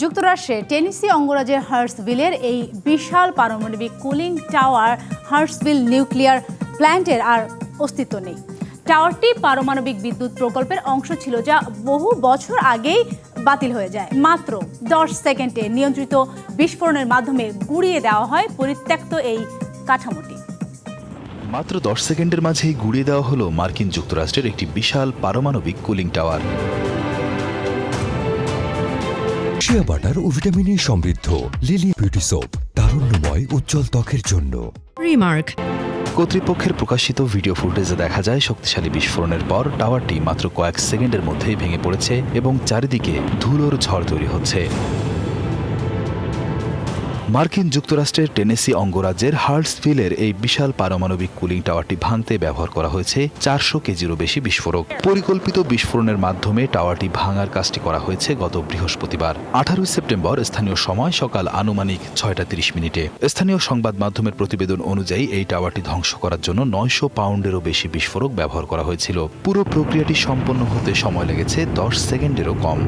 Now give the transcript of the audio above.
যুক্তরাষ্ট্রে টেনিসি অঙ্গরাজ্যের হার্সভিলের এই বিশাল পারমাণবিক কুলিং টাওয়ার হার্সভিল নিউক্লিয়ার প্ল্যান্টের আর অস্তিত্ব নেই। টাওয়ারটি পারমাণবিক বিদ্যুৎ প্রকল্পের অংশ ছিল যা বহু বছর আগেই বাতিল হয়ে যায়। মাত্র দশ সেকেন্ডে নিয়ন্ত্রিত বিস্ফোরণের মাধ্যমে গুড়িয়ে দেওয়া হয় পরিত্যক্ত এই কাঠামোটি। মাত্র দশ সেকেন্ডের মাঝেই গুড়িয়ে দেওয়া হলো মার্কিন যুক্তরাষ্ট্রের একটি বিশাল পারমাণবিক কুলিং টাওয়ার। শিয়া বাটার ও ভিটামিনে সমৃদ্ধ। লিলি বিউটি সোপ তারুণ্যময় উজ্জ্বল ত্বকের জন্য। রিমার্ক কর্তৃপক্ষের প্রকাশিত ভিডিও ফুটেজে দেখা যায় শক্তিশালী বিস্ফোরণের পর টাওয়ারটি মাত্র কয়েক সেকেন্ডের মধ্যেই ভেঙে পড়েছে এবং চারিদিকে ধুলোর ঝড় তৈরি হচ্ছে। মার্কিন যুক্তরাষ্ট্রের টেনেসি অঙ্গরাজ্যের হার্টসভিলের এই বিশাল পারমাণবিক কুলিং টাওয়ারটি ভাঙতে ব্যবহার করা হয়েছে চারশো কেজিরও বেশি বিস্ফোরক। পরিকল্পিত বিস্ফোরণের মাধ্যমে টাওয়ারটি ভাঙার কাজটি করা হয়েছে গত বৃহস্পতিবার, আঠারোই সেপ্টেম্বর, স্থানীয় সময় সকাল আনুমানিক ছয়টা তিরিশ মিনিটে। স্থানীয় সংবাদ মাধ্যমের প্রতিবেদন অনুযায়ী এই টাওয়ারটি ধ্বংস করার জন্য নয়শো পাউন্ডেরও বেশি বিস্ফোরক ব্যবহার করা হয়েছিল। পুরো প্রক্রিয়াটি সম্পন্ন হতে সময় লেগেছে দশ সেকেন্ডেরও কম।